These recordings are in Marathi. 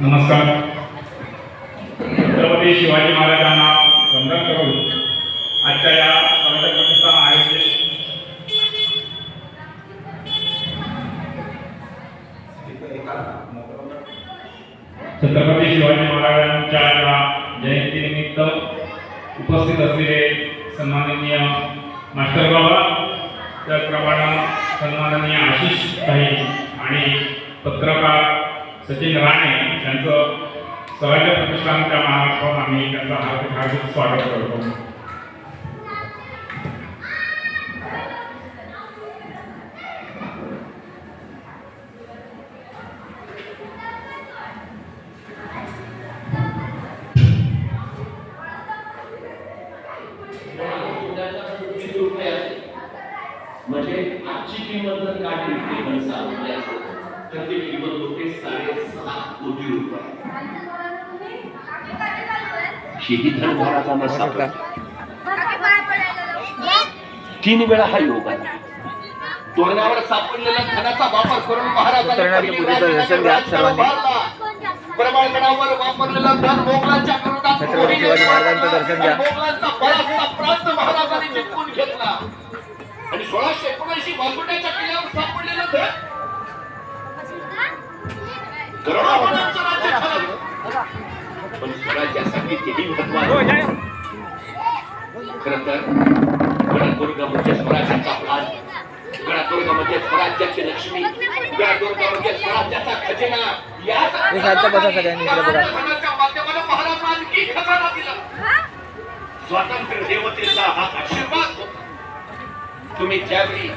नमस्कार. छत्रपती शिवाजी महाराजांना वंदन करून आजच्या या स्पर्धक आयोजित छत्रपती शिवाजी महाराजांच्या या जयंतीनिमित्त उपस्थित असलेले सन्माननीय मास्टर बाबा त्याचप्रमाणे सन्माननीय आशिष काही आणि पत्रकार सचिन राणे यांचं स्वराज्य प्रतिष्ठानच्या मार्फत आम्ही त्यांचं हार्दिक हार्दिक स्वागत करतो. म्हणजे आजची किंमत जर काढली ते पण सहा रुपये तर ती किंमत होते साडेसहा कोटी रुपये. सापडा तीन वेळा हा योग आला तोरणावर सापडलेला धनाचा वापर करून महाराजांनी दर्शन घ्या राज्य सर्वांनी. उभारला. प्रबळगडावर वापरलेला धन मोगलांच्या विरोधात छत्रपती शिवाजी महाराजांचं दर्शन घ्या. मोगलांचा बराचसा प्रांत महाराजांनी जिंकून घेतला. आणि सोळाशे एकोणऐंशी वासुट्याच्या किल्ल्यावर सापडलेलं धन पण स्वराज्यासाठी किती महत्वाचं खरं तर म्हणजे स्वराज्याचा प्राण गणदुर्ग स्वराज्याची लक्ष्मी गणदुर्ग स्वराज्याचा खजिना याच हे सगळ्यांनी खजाना दिला स्वातंत्र्य देवतेचा हा आशीर्वाद होता तुम्ही ज्यावेळी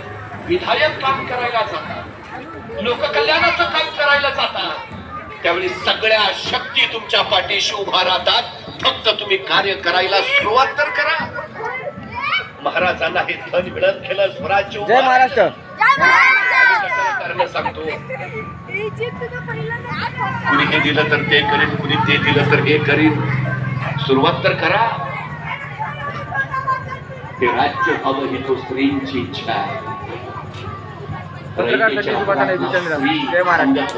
विधायक काम करायला जाता लोककल्याणाचं काम करायला जाता त्यावेळी सगळ्या शक्ती तुमच्या पाठीशी उभा राहतात. फक्त तुम्ही कार्य करायला सुरुवात तर करा. महाराजांना हे धन मिळत गेलं स्वराज्य जय महाराष्ट्र. कशाला कारण सांगतो. कुणी हे दिलं तर ते करीन कुणी ते दिलं तर हे करीन. सुरुवात तर करा. ते राज्य हवं ही तो स्त्रींची इच्छा आहे. पत्रकार रयतेच्या सचिन सुभाष आणि मनात जितेंद्र. स्त्री जय महाराष्ट्र.